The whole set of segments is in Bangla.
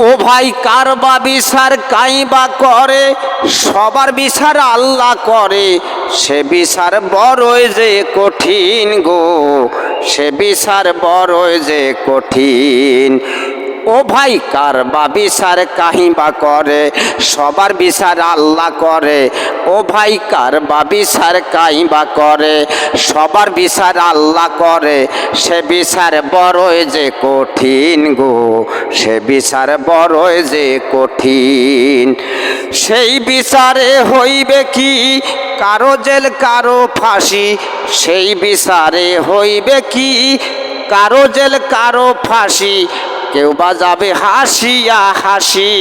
ও ভাই, কার বা বিচার কাই বা করে? সবার বিচার আল্লাহ করে। সে বিচার বড়ই যে কঠিন গো। সে বিচার বড়ই যে কঠিন। ও ভাই, কার বা বিচার কাহি বা করে? সবার বিচার আল্লাহ করে। ও ভাই, কার বা বিচার কাই বা করে? সবার বিচার আল্লাহ করে। সে বিচার বড়ই যে কঠিন গো, সে বিচার বড়ই যে কঠিন। সেই বিচারে হইবে কি? কারও জেল, কারও ফাঁসি। সেই বিচারে হইবে কি? কারও জেল, কারও ফাঁসি। কেউ বা যাবে হাসিয়া হাসি।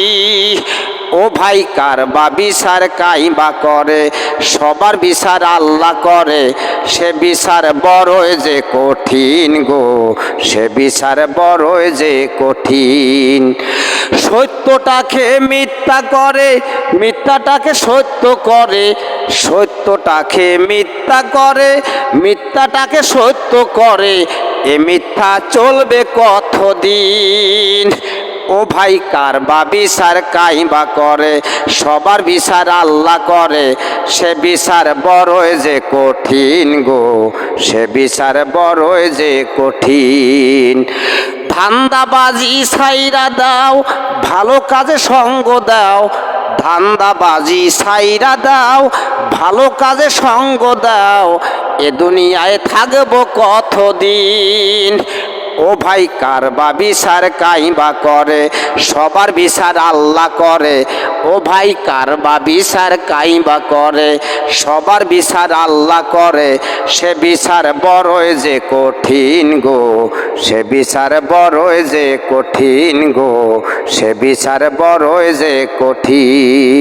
ও ভাই, কার বা বিচার কাই বা করে? সবার বিচার আল্লাহ করে। সে বিচার বড়ই যে কঠিন গো, সে বিচার বড়ই যে কঠিন। সত্যটাকে মিথ্যা করে, মিথ্যাটাকে সত্য করে। সত্যটাকে মিথ্যা করে, মিথ্যাটাকে সত্য করে। এ মিথ্যা চলবে কতদিন? ও ভাই, কার বা বিচার কাই বা করে? সবার বিচার আল্লাহ করে। সে বিচার বড়ই যে কঠিন গো, সে বিচার বড়ই যে কঠিন। ধান্দাবাজি ছাইরা দাও, ভালো কাজে সঙ্গ দাও ধান্দাবাজি সাইরা দাও ভালো কাজে সঙ্গ দাও। এ দুনিয়ায় থাকব কতদিন? ও ভাই, কার বা বিচার কাই বা করে? সবার বিচার আল্লাহ করে। ও ভাই, কার বা বিচার কাই বা করে? সবার বিচার আল্লাহ করে। সে বিচার বড়ই যে কঠিন গো, সে বিচার বড়ই যে কঠিন গো, সে বিচার বড়ই যে কঠিন